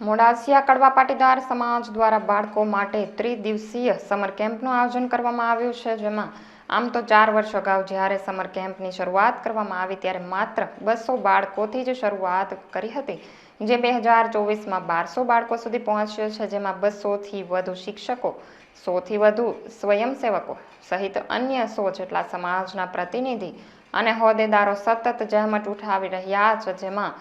મોડાસિયા કડવા પાટીદાર સમાજ દ્વારા બાળકો માટે ત્રિદિવસીય સમર કેમ્પનું આયોજન કરવામાં આવ્યું છે. જેમાં આમ તો ચાર વર્ષ અગાઉ જ્યારે સમર કેમ્પની શરૂઆત કરવામાં આવી ત્યારે માત્ર બસો બાળકોથી જ શરૂઆત કરી હતી, જે બે હજાર ચોવીસમાં બારસો બાળકો સુધી પહોંચ્યો છે, જેમાં બસોથી વધુ શિક્ષકો, સોથી વધુ સ્વયંસેવકો સહિત અન્ય સો જેટલા સમાજના પ્રતિનિધિ અને હોદ્દેદારો સતત જહેમત ઉઠાવી રહ્યા છે. જેમાં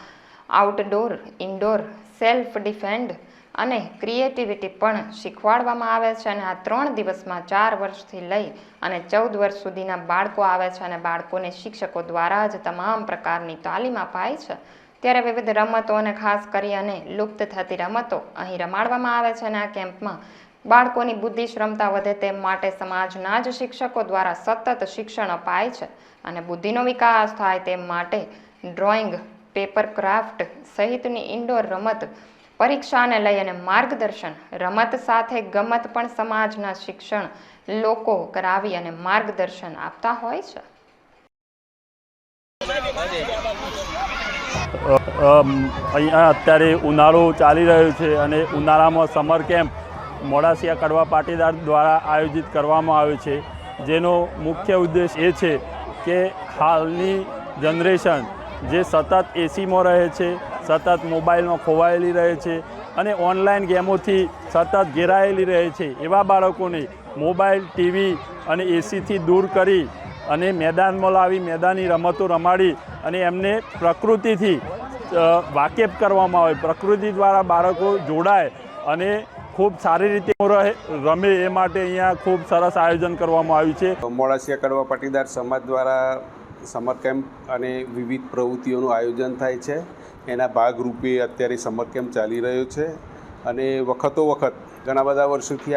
આઉટડોર ઇન્ડોર સેલ્ફ ડિફેન્ડ અને ક્રિએટિવિટી પણ શીખવાડવામાં આવે છે અને આ ત્રણ દિવસમાં ચાર વર્ષથી લઈ અને ચૌદ વર્ષ સુધીના બાળકો આવે છે અને બાળકોને શિક્ષકો દ્વારા જ તમામ પ્રકારની તાલીમ અપાય છે. ત્યારે વિવિધ રમતો અને ખાસ કરી અને લુપ્ત થતી રમતો અહીં રમાડવામાં આવે છે અને આ કેમ્પમાં બાળકોની બુદ્ધિ ક્ષમતા વધે તે માટે સમાજના જ શિક્ષકો દ્વારા સતત શિક્ષણ અપાય છે અને બુદ્ધિનો વિકાસ થાય તે માટે ડ્રોઈંગ પેપર ક્રાફ્ટ સહિતની ઇન્ડોર રમત, પરીક્ષાને લઈ અને માર્ગદર્શન, રમત સાથે ગમત પણ સમાજના શિક્ષણ લોકો કરાવી અને માર્ગદર્શન આપતા હોય છે. અહીંયા અત્યારે ઉનાળો ચાલી રહ્યો છે અને ઉનાળામાં સમર કેમ્પ મોડાસિયા કડવા પાટીદાર દ્વારા આયોજિત કરવામાં આવ્યો છે. જેનો મુખ્ય ઉદ્દેશ એ છે કે હાલની જનરેશન જે સતત એસીમાં રહે છે, સતત મોબાઈલમાં ખોવાયેલી રહે છે અને ઓનલાઈન ગેમોથી સતત ઘેરાયેલી રહે છે. એવા બાળકોને મોબાઈલ, ટીવી અને એસીથી દૂર કરી અને મેદાનમાં લાવી, મેદાની રમતો રમાડી અને એમને પ્રકૃતિથી વાકેફ કરવામાં આવે. પ્રકૃતિ દ્વારા બાળકો જોડાય અને ખૂબ સારી રીતે રહે, રમે એ માટે અહીંયા ખૂબ સરસ આયોજન કરવામાં આવ્યું છે. મોડાસિયા કડવા પાટીદાર સમાજ દ્વારા સમર કેમ્પ અને વિવિધ પ્રવૃત્તિઓનું આયોજન થાય છે. એના ભાગરૂપે અત્યારે સમર કેમ્પ ચાલી રહ્યો છે અને વખતો વખત ઘણા બધા વર્ષોથી